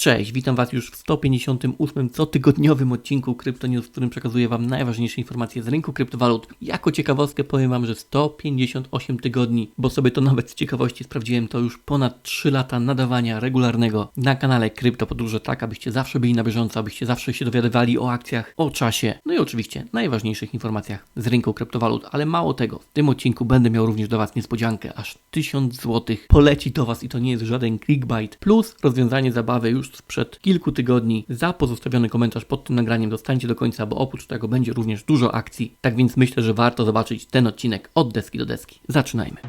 Cześć, witam Was już w 158 cotygodniowym odcinku Crypto News, w którym przekazuję Wam najważniejsze informacje z rynku kryptowalut. Jako ciekawostkę powiem Wam, że 158 tygodni, bo sobie to nawet z ciekawości sprawdziłem, to już ponad 3 lata nadawania regularnego na kanale Krypto Podróże, tak abyście zawsze byli na bieżąco, abyście zawsze się dowiadywali o akcjach, o czasie, no i oczywiście najważniejszych informacjach z rynku kryptowalut. Ale mało tego, w tym odcinku będę miał również do Was niespodziankę, aż 1000 zł poleci do Was i to nie jest żaden clickbait, plus rozwiązanie zabawy już sprzed kilku tygodni. Za pozostawiony komentarz pod tym nagraniem dostańcie do końca, bo oprócz tego będzie również dużo akcji. Tak więc myślę, że warto zobaczyć ten odcinek od deski do deski. Zaczynajmy.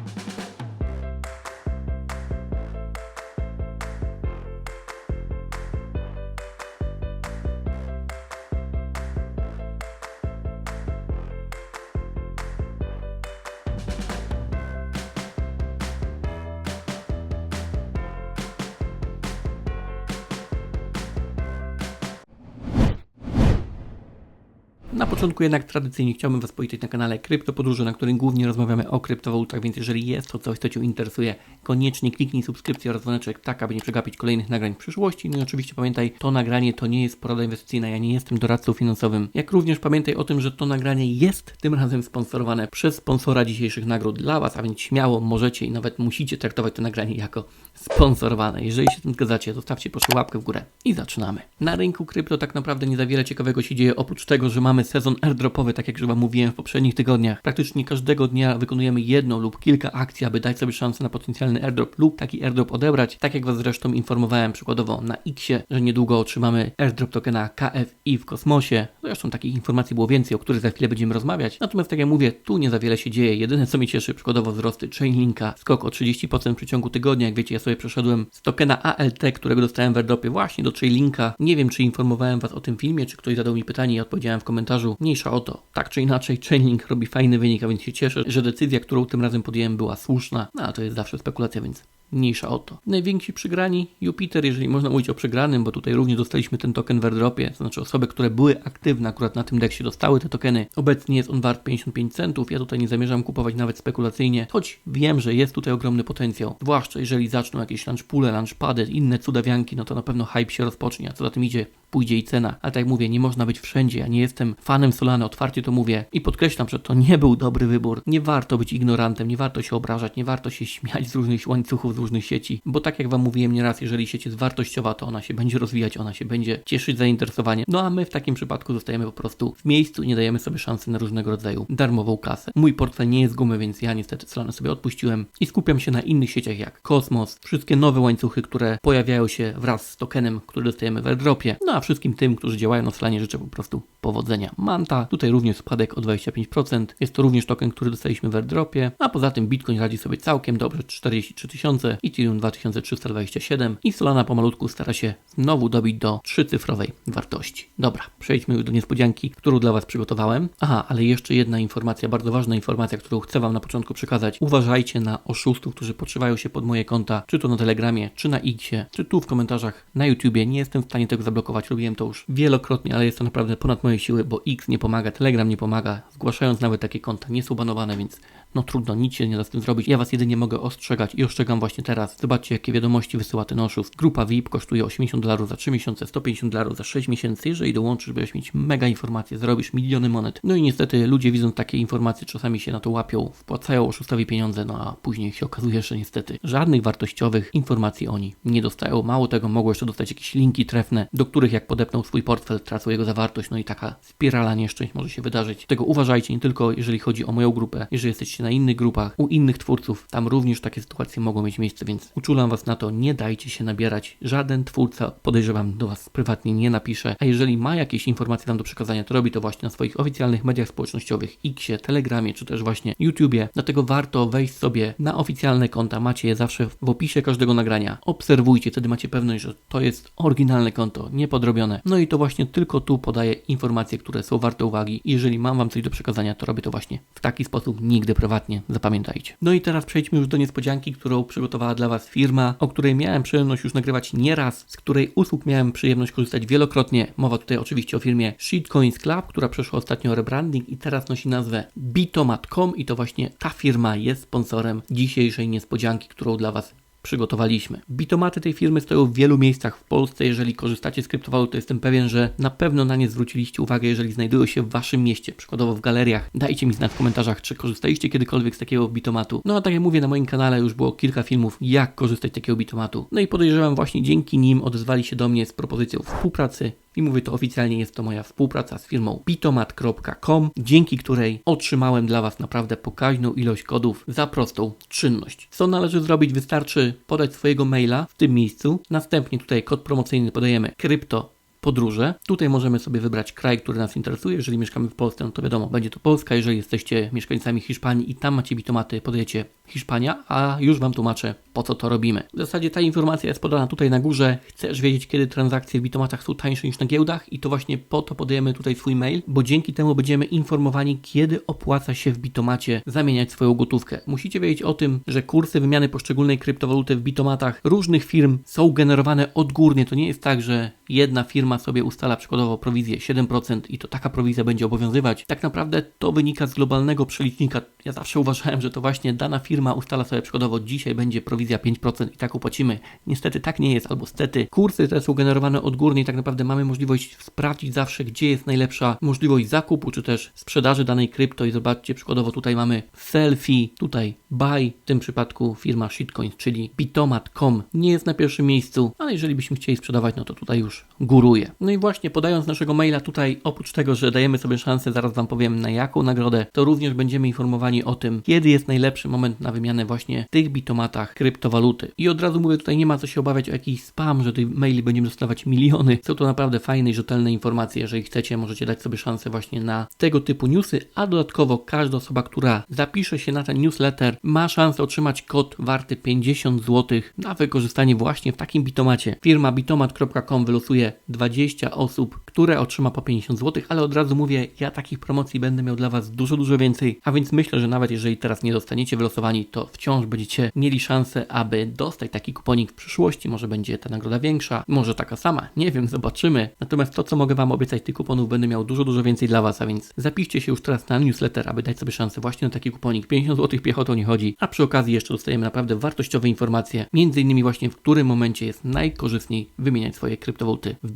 Początku jednak tradycyjnie chciałbym Was powitać na kanale Krypto Podróże, na którym głównie rozmawiamy o kryptowalutach, więc jeżeli jest to coś, co Cię interesuje, koniecznie kliknij subskrypcję oraz dzwoneczek, tak aby nie przegapić kolejnych nagrań w przyszłości. No i oczywiście pamiętaj, to nagranie to nie jest porada inwestycyjna, ja nie jestem doradcą finansowym. Jak również pamiętaj o tym, że to nagranie jest tym razem sponsorowane przez sponsora dzisiejszych nagród dla Was, a więc śmiało możecie i nawet musicie traktować to nagranie jako sponsorowane. Jeżeli się z tym zgadzacie, zostawcie proszę łapkę w górę i zaczynamy. Na rynku krypto tak naprawdę nie za wiele ciekawego się dzieje, oprócz tego, że mamy sezon airdropowy, tak jak już Wam mówiłem w poprzednich tygodniach. Praktycznie każdego dnia wykonujemy jedną lub kilka akcji, aby dać sobie szansę na potencjalny airdrop lub taki airdrop odebrać. Tak jak Was zresztą informowałem przykładowo na Xie, że niedługo otrzymamy airdrop tokena KFI w kosmosie. Zresztą takich informacji było więcej, o których za chwilę będziemy rozmawiać. Natomiast tak jak mówię, tu nie za wiele się dzieje. Jedyne co mnie cieszy, przykładowo wzrosty Chainlinka, skok o 30% w przeciągu tygodnia. Jak wiecie, ja sobie przeszedłem z tokena ALT, którego dostałem w airdropie właśnie do Chainlinka. Nie wiem, czy informowałem Was o tym filmie, czy ktoś zadał mi pytanie i odpowiedziałem w komentarzu. Mniejsza o to. Tak czy inaczej, Chainlink robi fajny wynik, a więc się cieszę, że decyzja, którą tym razem podjąłem, była słuszna. No, a to jest zawsze spekulacja, więc mniejsza o to. Najwięksi przegrani Jupiter, jeżeli można mówić o przegranym, bo tutaj również dostaliśmy ten token w airdropie, to znaczy osoby, które były aktywne akurat na tym deksie dostały te tokeny. Obecnie jest on wart 55 centów, ja tutaj nie zamierzam kupować nawet spekulacyjnie, choć wiem, że jest tutaj ogromny potencjał. Zwłaszcza jeżeli zaczną jakieś launchpule, launchpady, inne cudawianki, no to na pewno hype się rozpocznie, a co za tym idzie, pójdzie i cena. Ale tak jak mówię, nie można być wszędzie. Ja nie jestem fanem Solany, otwarcie to mówię i podkreślam, że to nie był dobry wybór. Nie warto być ignorantem, nie warto się obrażać, nie warto się śmiać z różnych łańcuchów, z różnych sieci, bo tak jak Wam mówiłem nieraz, jeżeli sieć jest wartościowa, to ona się będzie rozwijać, ona się będzie cieszyć zainteresowaniem. No a my w takim przypadku zostajemy po prostu w miejscu, nie dajemy sobie szansy na różnego rodzaju darmową kasę. Mój portfel nie jest gumy, więc ja niestety Solanę sobie odpuściłem i skupiam się na innych sieciach jak Kosmos, wszystkie nowe łańcuchy, które pojawiają się wraz z tokenem, który dostajemy w airdropie, no a wszystkim tym, którzy działają na Solanie życzę po prostu powodzenia. Manta, tutaj również spadek o 25%. Jest to również token, który dostaliśmy w airdropie, a poza tym Bitcoin radzi sobie całkiem dobrze 43 tysiące, Ethereum 2327 i Solana pomalutku stara się znowu dobić do trzycyfrowej wartości. Dobra, przejdźmy już do niespodzianki, którą dla Was przygotowałem. Aha, ale jeszcze jedna informacja, bardzo ważna informacja, którą chcę Wam na początku przekazać. Uważajcie na oszustów, którzy podszywają się pod moje konta, czy to na Telegramie, czy na Xie, czy tu w komentarzach na YouTubie. Nie jestem w stanie tego zablokować, robiłem to już wielokrotnie, ale jest to naprawdę ponad moje siły, bo X nie pomaga, Telegram nie pomaga, zgłaszając nawet takie konta nie są banowane, więc no trudno, nic się nie da z tym zrobić. Ja Was jedynie mogę ostrzegać i ostrzegam właśnie teraz. Zobaczcie, jakie wiadomości wysyła ten oszust. Grupa VIP kosztuje 80 dolarów za 3 miesiące, 150 dolarów za 6 miesięcy. Jeżeli dołączysz, będziesz mieć mega informacje, zrobisz miliony monet. No i niestety ludzie widząc takie informacje czasami się na to łapią, wpłacają oszustowi pieniądze, no a później się okazuje, że niestety żadnych wartościowych informacji oni nie dostają. Mało tego, mogą jeszcze dostać jakieś linki trefne, do których jak podepną swój portfel, tracą jego zawartość, no i taka spirala nieszczęść może się wydarzyć. Tego uważajcie nie tylko jeżeli chodzi o moją grupę, jeżeli jesteście na innych grupach, u innych twórców, tam również takie sytuacje mogą mieć miejsce, więc uczulam Was na to, nie dajcie się nabierać. Żaden twórca, podejrzewam, do Was prywatnie nie napisze, a jeżeli ma jakieś informacje tam do przekazania, to robi to właśnie na swoich oficjalnych mediach społecznościowych, Xie, Telegramie, czy też właśnie YouTubie. Dlatego warto wejść sobie na oficjalne konta, macie je zawsze w opisie każdego nagrania. Obserwujcie, wtedy macie pewność, że to jest oryginalne konto, niepodrobione. No i to właśnie tylko tu podaję informacje, które są warte uwagi. Jeżeli mam Wam coś do przekazania, to robię to właśnie w taki sposób, nigdy prywatnie zapamiętajcie. No i teraz przejdźmy już do niespodzianki, którą przygotowała dla Was firma, o której miałem przyjemność już nagrywać nieraz, z której usług miałem przyjemność korzystać wielokrotnie. Mowa tutaj oczywiście o firmie Shitcoins Club, która przeszła ostatnio rebranding i teraz nosi nazwę bitomat.com i to właśnie ta firma jest sponsorem dzisiejszej niespodzianki, którą dla Was przygotowaliśmy. Bitomaty tej firmy stoją w wielu miejscach w Polsce. Jeżeli korzystacie z kryptowalut, to jestem pewien, że na pewno na nie zwróciliście uwagę, jeżeli znajdują się w waszym mieście, przykładowo w galeriach. Dajcie mi znać w komentarzach, czy korzystaliście kiedykolwiek z takiego bitomatu. No a tak jak mówię, na moim kanale już było kilka filmów, jak korzystać z takiego bitomatu. No i podejrzewam właśnie dzięki nim odezwali się do mnie z propozycją współpracy, i mówię to oficjalnie, jest to moja współpraca z firmą bitomat.com, dzięki której otrzymałem dla Was naprawdę pokaźną ilość kodów za prostą czynność. Co należy zrobić? Wystarczy podać swojego maila w tym miejscu. Następnie tutaj kod promocyjny podajemy krypto podróże. Tutaj możemy sobie wybrać kraj, który nas interesuje. Jeżeli mieszkamy w Polsce, no to wiadomo, będzie to Polska. Jeżeli jesteście mieszkańcami Hiszpanii i tam macie bitomaty, podajecie Hiszpania, a już Wam tłumaczę, po co to robimy. W zasadzie ta informacja jest podana tutaj na górze. Chcesz wiedzieć, kiedy transakcje w bitomatach są tańsze niż na giełdach i to właśnie po to podajemy tutaj swój mail, bo dzięki temu będziemy informowani, kiedy opłaca się w bitomacie zamieniać swoją gotówkę. Musicie wiedzieć o tym, że kursy wymiany poszczególnej kryptowaluty w bitomatach różnych firm są generowane odgórnie. To nie jest tak, że jedna firma sobie ustala przykładowo prowizję 7% i to taka prowizja będzie obowiązywać. Tak naprawdę to wynika z globalnego przelicznika. Ja zawsze uważałem, że to właśnie dana firma ustala sobie przykładowo dzisiaj będzie prowizja 5% i tak upłacimy. Niestety tak nie jest, albo stety. Kursy te są generowane odgórnie i tak naprawdę mamy możliwość sprawdzić zawsze, gdzie jest najlepsza możliwość zakupu, czy też sprzedaży danej krypto i zobaczcie, przykładowo tutaj mamy selfie, tutaj buy, w tym przypadku firma shitcoins, czyli bitomat.com nie jest na pierwszym miejscu, ale jeżeli byśmy chcieli sprzedawać, no to tutaj już góruje. No i właśnie podając naszego maila tutaj, oprócz tego, że dajemy sobie szansę, zaraz Wam powiem na jaką nagrodę, to również będziemy informowani o tym, kiedy jest najlepszy moment na wymianę właśnie tych bitomatach kryptowaluty. I od razu mówię, tutaj nie ma co się obawiać o jakiś spam, że tych maili będziemy dostawać miliony. Są to naprawdę fajne i rzetelne informacje. Jeżeli chcecie, możecie dać sobie szansę właśnie na tego typu newsy, a dodatkowo każda osoba, która zapisze się na ten newsletter, ma szansę otrzymać kod warty 50 zł na wykorzystanie właśnie w takim bitomacie. Firma bitomat.com wylosuje 20 osób, które otrzyma po 50 zł, ale od razu mówię, ja takich promocji będę miał dla Was dużo, dużo więcej, a więc myślę, że nawet jeżeli teraz nie dostaniecie wylosowani, to wciąż będziecie mieli szansę, aby dostać taki kuponik w przyszłości. Może będzie ta nagroda większa, może taka sama, nie wiem, zobaczymy. Natomiast to, co mogę Wam obiecać, tych kuponów będę miał dużo, dużo więcej dla Was, a więc zapiszcie się już teraz na newsletter, aby dać sobie szansę właśnie na taki kuponik. 50 zł piechotą nie chodzi, a przy okazji jeszcze dostajemy naprawdę wartościowe informacje, między innymi właśnie w którym momencie jest najkorzystniej wymieniać swoje kryptowaluty w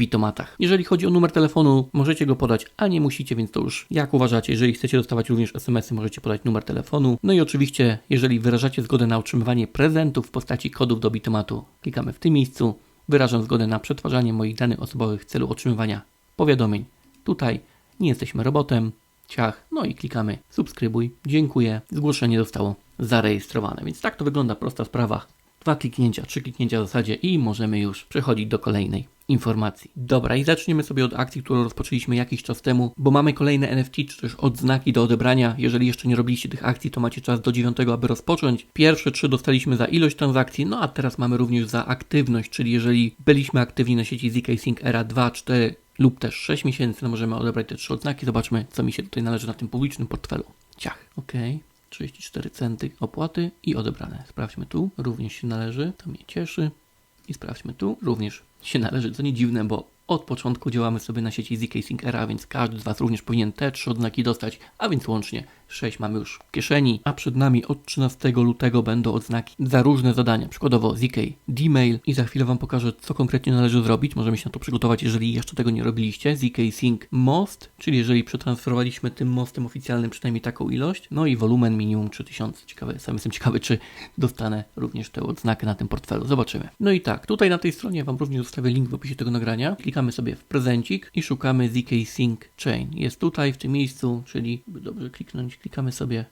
Jeżeli chodzi o numer telefonu, możecie go podać, a nie musicie, więc to już jak uważacie. Jeżeli chcecie dostawać również SMS-y, możecie podać numer telefonu. No i oczywiście, jeżeli wyrażacie zgodę na otrzymywanie prezentów w postaci kodów do bitomatu, klikamy w tym miejscu. Wyrażam zgodę na przetwarzanie moich danych osobowych w celu otrzymywania powiadomień. Tutaj nie jesteśmy robotem. Ciach, no i klikamy subskrybuj, dziękuję. Zgłoszenie zostało zarejestrowane, więc tak to wygląda, prosta sprawa. Dwa kliknięcia, trzy kliknięcia w zasadzie i możemy już przechodzić do kolejnej informacji. Dobra, i zaczniemy sobie od akcji, którą rozpoczęliśmy jakiś czas temu, bo mamy kolejne NFT, czy też odznaki do odebrania. Jeżeli jeszcze nie robiliście tych akcji, to macie czas do 9, aby rozpocząć. Pierwsze trzy dostaliśmy za ilość transakcji, no a teraz mamy również za aktywność, czyli jeżeli byliśmy aktywni na sieci ZK Sync Era 2, 4 lub też 6 miesięcy, no możemy odebrać te trzy odznaki. Zobaczmy, co mi się tutaj należy na tym publicznym portfelu. Ciach, ok. 34 centy opłaty i odebrane. Sprawdźmy tu, również się należy, to mnie cieszy. I sprawdźmy tu, również. Się należy, co nie dziwne, bo od początku działamy sobie na sieci ZK Sync Era, więc każdy z Was również powinien te trzy odznaki dostać, a więc łącznie 6 mamy już w kieszeni, a przed nami od 13 lutego będą odznaki za różne zadania, przykładowo ZK D-Mail i za chwilę Wam pokażę, co konkretnie należy zrobić, możemy się na to przygotować, jeżeli jeszcze tego nie robiliście, ZK Sync Most, czyli jeżeli przetransferowaliśmy tym mostem oficjalnym przynajmniej taką ilość, no i wolumen minimum 3000, ciekawe, sam jestem ciekawy, czy dostanę również tę odznakę na tym portfelu, zobaczymy. No i tak, tutaj na tej stronie Wam również zostawię link w opisie tego nagrania, klikamy sobie w prezencik i szukamy ZK Sync Chain, jest tutaj w tym miejscu, czyli dobrze kliknąć klikamy sobie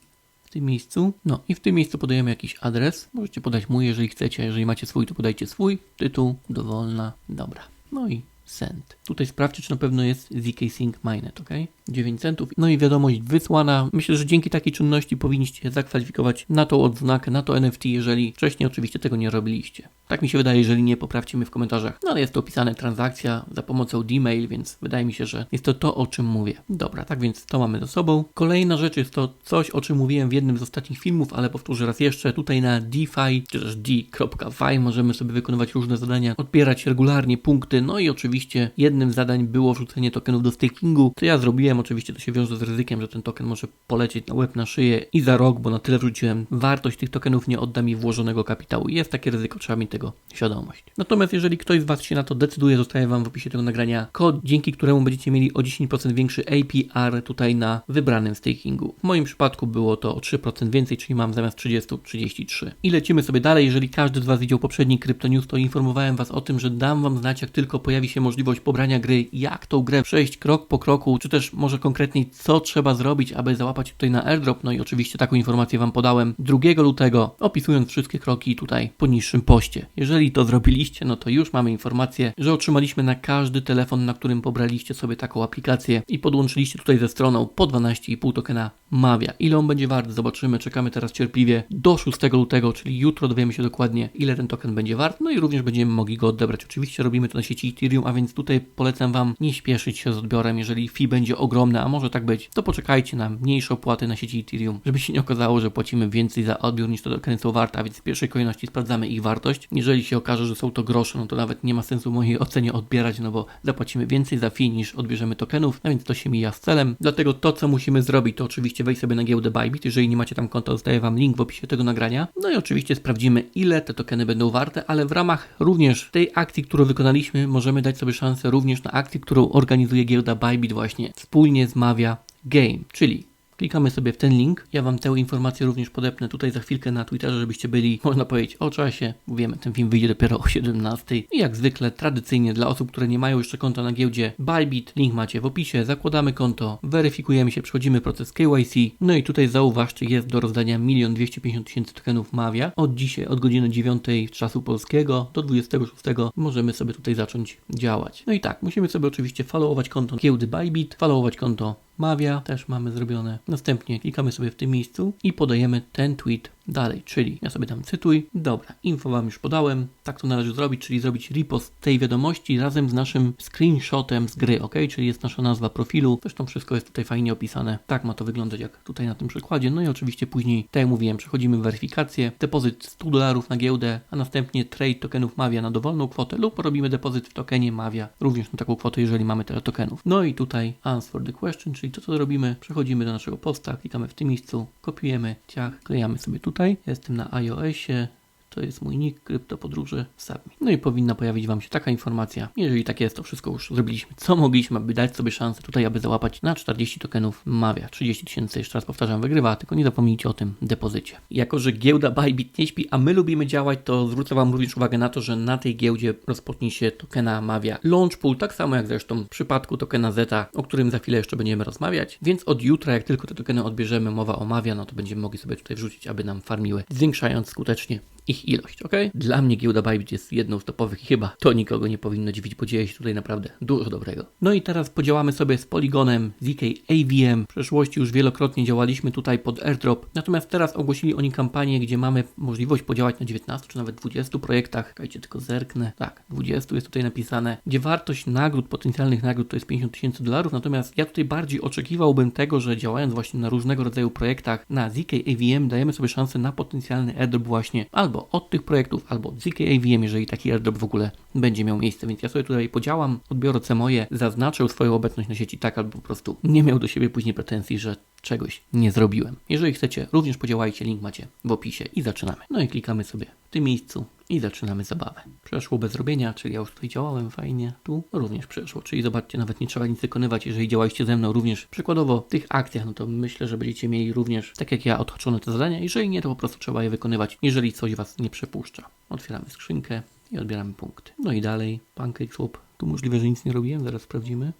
w tym miejscu. No i w tym miejscu podajemy jakiś adres. Możecie podać mój, jeżeli chcecie. Jeżeli macie swój, to podajcie swój. Tytuł, dowolna. Dobra. No i send. Tutaj sprawdźcie, czy na pewno jest ZK Sync Mainnet, ok? 9 centów. No i wiadomość wysłana. Myślę, że dzięki takiej czynności powinniście zakwalifikować na tą odznakę, na to NFT, jeżeli wcześniej oczywiście tego nie robiliście. Tak mi się wydaje, jeżeli nie, poprawcie mnie w komentarzach. No ale jest to opisane transakcja za pomocą D-mail, więc wydaje mi się, że jest to to, o czym mówię. Dobra, tak więc to mamy za sobą. Kolejna rzecz jest to coś, o czym mówiłem w jednym z ostatnich filmów, ale powtórzę raz jeszcze. Tutaj na DeFi, czy też d.fi możemy sobie wykonywać różne zadania, odbierać regularnie punkty, no i oczywiście jednym z zadań było wrzucenie tokenów do stakingu, co ja zrobiłem Oczywiście to się wiąże z ryzykiem, że ten token może polecieć na łeb na szyję i za rok, bo na tyle wrzuciłem, wartość tych tokenów nie odda mi włożonego kapitału. Jest takie ryzyko, trzeba mieć tego świadomość. Natomiast jeżeli ktoś z Was się na to decyduje, zostaje Wam w opisie tego nagrania kod, dzięki któremu będziecie mieli o 10% większy APR tutaj na wybranym stakingu. W moim przypadku było to o 3% więcej, czyli mam zamiast 30 33. I lecimy sobie dalej. Jeżeli każdy z Was widział poprzedni Crypto News, to informowałem Was o tym, że dam Wam znać, jak tylko pojawi się możliwość pobrania gry, jak tą grę przejść krok po kroku, czy też może konkretniej, co trzeba zrobić, aby załapać tutaj na airdrop. No i oczywiście taką informację Wam podałem 2 lutego, opisując wszystkie kroki tutaj po niższym poście. Jeżeli to zrobiliście, no to już mamy informację, że otrzymaliśmy na każdy telefon, na którym pobraliście sobie taką aplikację i podłączyliście tutaj ze stroną po 12,5 tokena Mavia. Ile on będzie wart, zobaczymy. Czekamy teraz cierpliwie do 6 lutego, czyli jutro dowiemy się dokładnie, ile ten token będzie wart, no i również będziemy mogli go odebrać. Oczywiście robimy to na sieci Ethereum, a więc tutaj polecam Wam nie śpieszyć się z odbiorem. Jeżeli fee będzie ogromne, a może tak być, to poczekajcie na mniejsze opłaty na sieci Ethereum, żeby się nie okazało, że płacimy więcej za odbiór niż to tokeny są warte, a więc w pierwszej kolejności sprawdzamy ich wartość. Jeżeli się okaże, że są to grosze, no to nawet nie ma sensu w mojej ocenie odbierać, no bo zapłacimy więcej za fee niż odbierzemy tokenów, a więc to się mija z celem. Dlatego to, co musimy zrobić, to oczywiście wejść sobie na giełdę Bybit. Jeżeli nie macie tam konta, zostaje Wam link w opisie tego nagrania. No i oczywiście sprawdzimy, ile te tokeny będą warte, ale w ramach również tej akcji, którą wykonaliśmy, możemy dać sobie szansę również na akcję, którą organizuje giełda Bybit właśnie wspólnie z Mavia Game, czyli Klikamy sobie w ten link. Ja Wam tę informację również podepnę tutaj za chwilkę na Twitterze, żebyście byli, można powiedzieć, o czasie. Wiemy, ten film wyjdzie dopiero o 17. I jak zwykle, tradycyjnie dla osób, które nie mają jeszcze konta na giełdzie Bybit, link macie w opisie. Zakładamy konto, weryfikujemy się, przechodzimy proces KYC. No i tutaj zauważcie, jest do rozdania 1 250 tysięcy tokenów Mavia. Od dzisiaj, od godziny 9 czasu polskiego do 26 możemy sobie tutaj zacząć działać. No i tak, musimy sobie oczywiście followować konto giełdy Bybit, followować konto Mavia też mamy zrobione. Następnie klikamy sobie w tym miejscu i podajemy ten tweet dalej, czyli ja sobie tam cytuj. Dobra, info Wam już podałem. Tak to należy zrobić, czyli zrobić repost tej wiadomości razem z naszym screenshotem z gry, ok? Czyli jest nasza nazwa profilu. Zresztą wszystko jest tutaj fajnie opisane. Tak ma to wyglądać jak tutaj na tym przykładzie. No i oczywiście później, tak jak mówiłem, przechodzimy weryfikację, depozyt 100 dolarów na giełdę, a następnie trade tokenów Mavia na dowolną kwotę lub robimy depozyt w tokenie Mavia również na taką kwotę, jeżeli mamy tyle tokenów. No i tutaj answer the question, czyli to co robimy, przechodzimy do naszego posta, klikamy w tym miejscu, kopiujemy, ciach, klejamy sobie tutaj. Jestem na iOSie, to jest mój nick, kryptopodróży, submit. No i powinna pojawić Wam się taka informacja. Jeżeli tak jest, to wszystko już zrobiliśmy, co mogliśmy, aby dać sobie szansę tutaj, aby załapać na 40 tokenów Mavia. 30 tysięcy, jeszcze raz powtarzam, wygrywa, tylko nie zapomnijcie o tym depozycie. Jako, że giełda Bybit nie śpi, a my lubimy działać, to zwrócę Wam również uwagę na to, że na tej giełdzie rozpocznie się tokena Mavia Launchpool, tak samo jak zresztą w przypadku tokena Zeta, o którym za chwilę jeszcze będziemy rozmawiać. Więc od jutra, jak tylko te tokeny odbierzemy, mowa o Mavia, no to będziemy mogli sobie tutaj wrzucić, aby nam farmiły, zwiększając skutecznie ich ilość, ok? Dla mnie giełda Bybit jest jedną z topowych i chyba to nikogo nie powinno dziwić, bo dzieje się tutaj naprawdę dużo dobrego. No i teraz podziałamy sobie z Polygonem, ZK AVM. W przeszłości już wielokrotnie działaliśmy tutaj pod airdrop, natomiast teraz ogłosili oni kampanię, gdzie mamy możliwość podziałać na 19 czy nawet 20 projektach. Czekajcie, tylko zerknę. Tak, 20 jest tutaj napisane, gdzie wartość nagród, potencjalnych nagród to jest 50 tysięcy dolarów, natomiast ja tutaj bardziej oczekiwałbym tego, że działając właśnie na różnego rodzaju projektach, na ZK AVM dajemy sobie szansę na potencjalny airdrop właśnie albo albo od tych projektów, albo od ZKAVM, jeżeli taki airdrop w ogóle będzie miał miejsce. Więc ja sobie tutaj podziałam odbiorcę moje, zaznaczę swoją obecność na sieci tak, albo po prostu nie miał do siebie później pretensji, że czegoś nie zrobiłem. Jeżeli chcecie, również podziałajcie, link macie w opisie i zaczynamy. No i klikamy sobie w tym miejscu i zaczynamy zabawę. Przeszło bez robienia, czyli ja już tutaj działałem fajnie, tu również przeszło, czyli zobaczcie, nawet nie trzeba nic wykonywać, jeżeli działaliście ze mną również przykładowo w tych akcjach, no to myślę, że będziecie mieli również, tak jak ja, odhaczone te zadania, jeżeli nie, to po prostu trzeba je wykonywać, jeżeli coś Was nie przepuszcza. Otwieramy skrzynkę i odbieramy punkty. No i dalej, Pancake Swap, tu możliwe, że nic nie robiłem, zaraz sprawdzimy.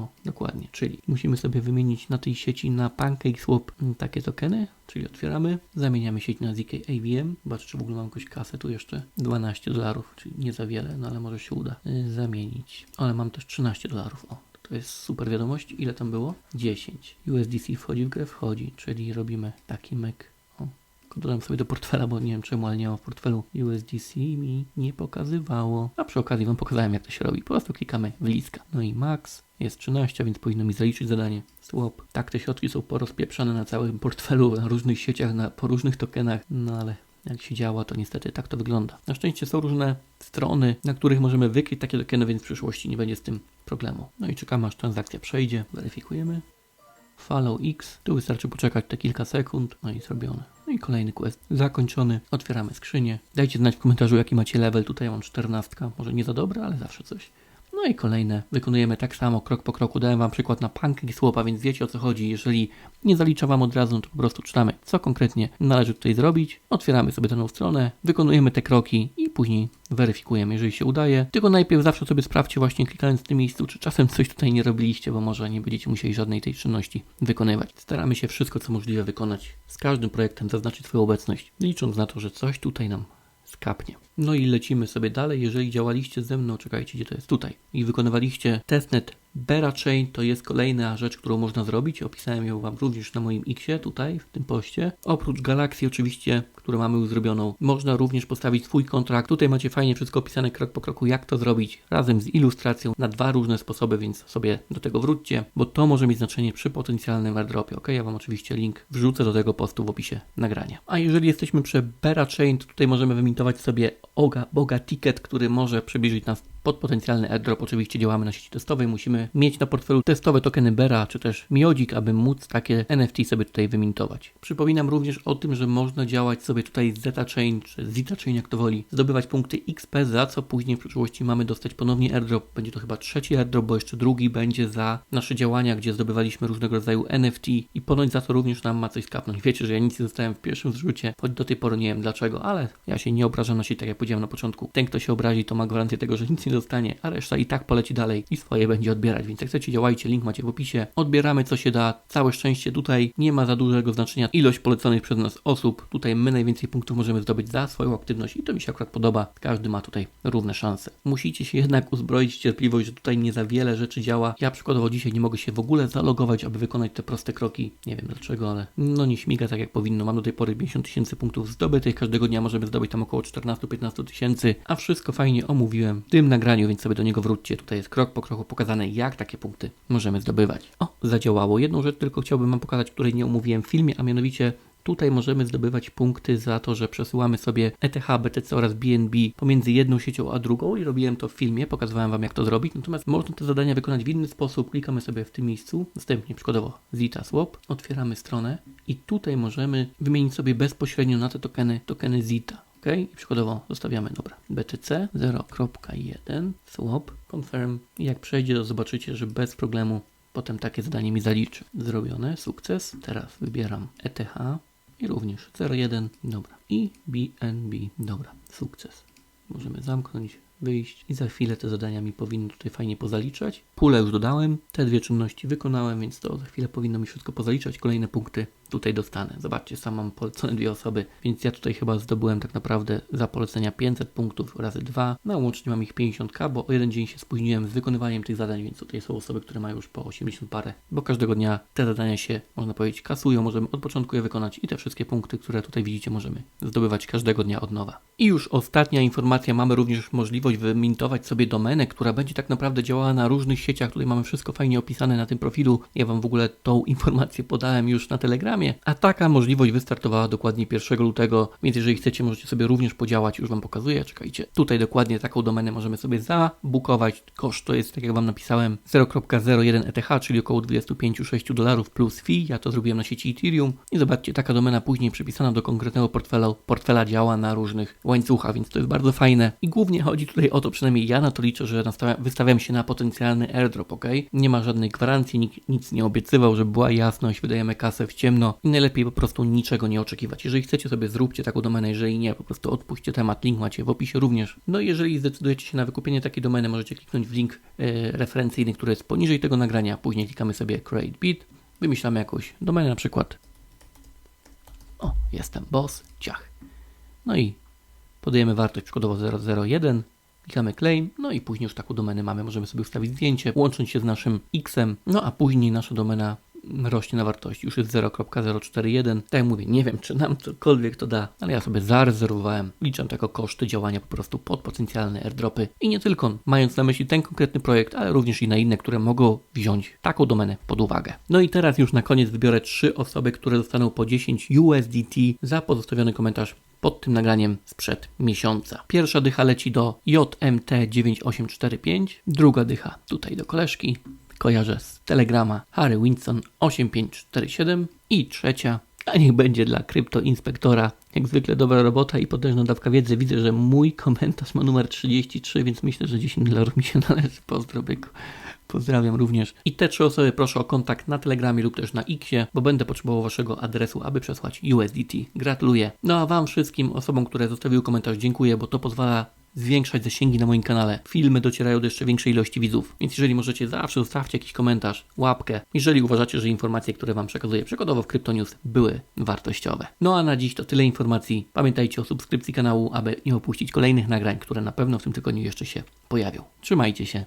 O, dokładnie, czyli musimy sobie wymienić na tej sieci na PancakeSwap takie tokeny, czyli otwieramy, zamieniamy sieć na ZK AVM, zobaczcie, czy w ogóle mam jakąś kasę tu jeszcze, 12 dolarów, czyli nie za wiele, no ale może się uda y, zamienić, ale mam też 13 dolarów, o, to jest super wiadomość, ile tam było? 10. USDC wchodzi w grę? Wchodzi, czyli robimy taki myk, o, dodam sobie do portfela, bo nie wiem czemu, ale nie mam w portfelu USDC mi nie pokazywało. A przy okazji Wam pokazałem jak to się robi. Po prostu klikamy w liska. No i max jest 13, więc powinno mi zaliczyć zadanie. Swap. Tak, te środki są porozpieprzane na całym portfelu, na różnych sieciach, na, po różnych tokenach, no ale jak się działa, to niestety tak to wygląda. Na szczęście są różne strony, na których możemy wykryć takie tokeny, więc w przyszłości nie będzie z tym problemu. No i czekamy aż transakcja przejdzie, weryfikujemy. follow X. Tu wystarczy poczekać te kilka sekund, no i zrobione. No i kolejny quest zakończony. Otwieramy skrzynię. Dajcie znać w komentarzu, jaki macie level. Tutaj mam 14. Może nie za dobre, ale zawsze coś. No i kolejne. Wykonujemy tak samo, krok po kroku. Dałem Wam przykład na Pancake Swapa, więc wiecie o co chodzi. Jeżeli nie zalicza Wam od razu, to po prostu czytamy, co konkretnie należy tutaj zrobić. Otwieramy sobie daną stronę, wykonujemy te kroki i później weryfikujemy, jeżeli się udaje. Tylko najpierw zawsze sobie sprawdźcie właśnie klikając w tym miejscu, czy czasem coś tutaj nie robiliście, bo może nie będziecie musieli żadnej tej czynności wykonywać. Staramy się wszystko, co możliwe wykonać. Z każdym projektem zaznaczyć swoją obecność, licząc na to, że coś tutaj nam skapnie. No i lecimy sobie dalej. Jeżeli działaliście ze mną, czekajcie, gdzie to jest tutaj, i wykonywaliście testnet Berachain, to jest kolejna rzecz, którą można zrobić. Opisałem ją Wam również na moim Xie, tutaj, w tym poście. Oprócz galaksji, oczywiście, którą mamy już zrobioną, można również postawić swój kontrakt. Tutaj macie fajnie wszystko opisane krok po kroku, jak to zrobić, razem z ilustracją na dwa różne sposoby, więc sobie do tego wróćcie, bo to może mieć znaczenie przy potencjalnym airdropie. Ok, ja Wam oczywiście link wrzucę do tego postu w opisie nagrania. A jeżeli jesteśmy przy Berachain, to tutaj możemy wymintować sobie Oga, Boga Ticket, który może przybliżyć nas pod potencjalny airdrop. Oczywiście działamy na sieci testowej, musimy mieć na portfelu testowe tokeny Bera, czy też Miodzik, aby móc takie NFT sobie tutaj wymintować. Przypominam również o tym, że można działać sobie tutaj z Zeta Chain, czy Zeta Chain, jak to woli, zdobywać punkty XP, za co później w przyszłości mamy dostać ponownie airdrop. Będzie to chyba trzeci airdrop, bo jeszcze drugi będzie za nasze działania, gdzie zdobywaliśmy różnego rodzaju NFT i ponoć za to również nam ma coś skapnąć. Wiecie, że ja nic nie dostałem w pierwszym zrzucie, choć do tej pory nie wiem dlaczego, ale ja się nie obrażam na siebie, tak jak powiedziałem na początku. Ten, kto się obrazi, to ma gwarancję tego, że nic nie dostanie, a reszta i tak poleci dalej i swoje będzie odbierać. Więc jak chcecie, działajcie, link macie w opisie. Odbieramy co się da. Całe szczęście tutaj nie ma za dużego znaczenia ilość poleconych przez nas osób. Tutaj my najwięcej punktów możemy zdobyć za swoją aktywność i to mi się akurat podoba. Każdy ma tutaj równe szanse. Musicie się jednak uzbroić w cierpliwość, że tutaj nie za wiele rzeczy działa. Ja przykładowo dzisiaj nie mogę się w ogóle zalogować, aby wykonać te proste kroki. Nie wiem dlaczego, ale no nie śmiga tak jak powinno. Mam do tej pory 50 tysięcy punktów zdobytych. Każdego dnia możemy zdobyć tam około 14-15 tysięcy, a wszystko fajnie omówiłem w tym nagraniu, więc sobie do niego wróćcie. Tutaj jest krok po kroku pokazane, jak takie punkty możemy zdobywać. O, zadziałało. Jedną rzecz tylko chciałbym Wam pokazać, której nie omówiłem w filmie, a mianowicie Tutaj możemy zdobywać punkty za to, że przesyłamy sobie ETH, BTC oraz BNB pomiędzy jedną siecią a drugą i robiłem to w filmie, pokazywałem Wam jak to zrobić. Natomiast można te zadania wykonać w inny sposób. Klikamy sobie w tym miejscu, następnie przykładowo Zeta Swap, otwieramy stronę i tutaj możemy wymienić sobie bezpośrednio na te tokeny, tokeny Zeta. OK, i przykładowo zostawiamy, dobra, BTC 0.1 swap, confirm i jak przejdzie, to zobaczycie, że bez problemu potem takie zadanie mi zaliczy. Zrobione, sukces. Teraz wybieram ETH i również 0.1, dobra. I BNB, dobra, sukces. Możemy zamknąć, wyjść i za chwilę te zadania mi powinny tutaj fajnie pozaliczać. Pulę już dodałem, te dwie czynności wykonałem, więc to za chwilę powinno mi wszystko pozaliczać. Kolejne punkty tutaj dostanę. Zobaczcie, sam mam polecone dwie osoby, więc ja tutaj chyba zdobyłem tak naprawdę za polecenia 500 punktów razy 2. No łącznie mam ich 50k, bo o jeden dzień się spóźniłem z wykonywaniem tych zadań, więc tutaj są osoby, które mają już po 80 parę, bo każdego dnia te zadania się, można powiedzieć, kasują, możemy od początku je wykonać i te wszystkie punkty, które tutaj widzicie, możemy zdobywać każdego dnia od nowa. I już ostatnia informacja, mamy również możliwość wymintować sobie domenę, która będzie tak naprawdę działała na różnych sieciach. Tutaj mamy wszystko fajnie opisane na tym profilu. Ja Wam w ogóle tą informację podałem już na Telegramie, a taka możliwość wystartowała dokładnie 1 lutego, więc jeżeli chcecie, możecie sobie również podziałać, już Wam pokazuję, czekajcie. Tutaj dokładnie taką domenę możemy sobie zabukować. Koszt to jest, tak jak Wam napisałem, 0.01 ETH, czyli około 25-6 dolarów plus fee. Ja to zrobiłem na sieci Ethereum i zobaczcie, taka domena później przypisana do konkretnego portfela, portfela działa na różnych łańcuchach, więc to jest bardzo fajne. I głównie chodzi tutaj o to, przynajmniej ja na to liczę, że wystawiam się na potencjalny airdrop, ok? Nie ma żadnej gwarancji, nikt nic nie obiecywał, żeby była jasność, wydajemy kasę w ciemno i najlepiej po prostu niczego nie oczekiwać. Jeżeli chcecie sobie zróbcie taką domenę, jeżeli nie, po prostu odpuśćcie temat, link macie w opisie również. No i jeżeli zdecydujecie się na wykupienie takiej domeny, możecie kliknąć w link yy, referencyjny, który jest poniżej tego nagrania, później klikamy sobie Create Bit, wymyślamy jakąś domenę na przykład. O, jestem boss, ciach. No i podajemy wartość przykładowo 001, klikamy claim, no i później już taką domenę mamy, możemy sobie ustawić zdjęcie, łączyć się z naszym X-em, no a później nasza domena rośnie na wartości. Już jest 0.041. Tak jak mówię, nie wiem, czy nam cokolwiek to da, ale ja sobie zarezerwowałem. Liczę to jako koszty działania po prostu pod potencjalne airdropy. I nie tylko, mając na myśli ten konkretny projekt, ale również i na inne, które mogą wziąć taką domenę pod uwagę. No i teraz już na koniec wybiorę trzy osoby, które dostaną po 10 USDT za pozostawiony komentarz pod tym nagraniem sprzed miesiąca. Pierwsza dycha leci do JMT9845, druga dycha tutaj do koleżki, kojarzę z Telegrama Harry Winston 8547 i trzecia, a niech będzie dla kryptoinspektora. Jak zwykle dobra robota i potężna dawka wiedzy. Widzę, że mój komentarz ma numer 33, więc myślę, że 10 dolarów mi się należy. Pozdro, byku. Pozdrawiam również. I te trzy osoby proszę o kontakt na Telegramie lub też na Xie, bo będę potrzebował waszego adresu, aby przesłać USDT. Gratuluję. No a wam wszystkim osobom, które zostawiły komentarz, dziękuję, bo to pozwala zwiększać zasięgi na moim kanale. Filmy docierają do jeszcze większej ilości widzów. Więc jeżeli możecie, zawsze zostawcie jakiś komentarz, łapkę, jeżeli uważacie, że informacje, które wam przekazuję przykładowo w Kryptonews były wartościowe. No a na dziś to tyle informacji. Pamiętajcie o subskrypcji kanału, aby nie opuścić kolejnych nagrań, które na pewno w tym tygodniu jeszcze się pojawią. Trzymajcie się.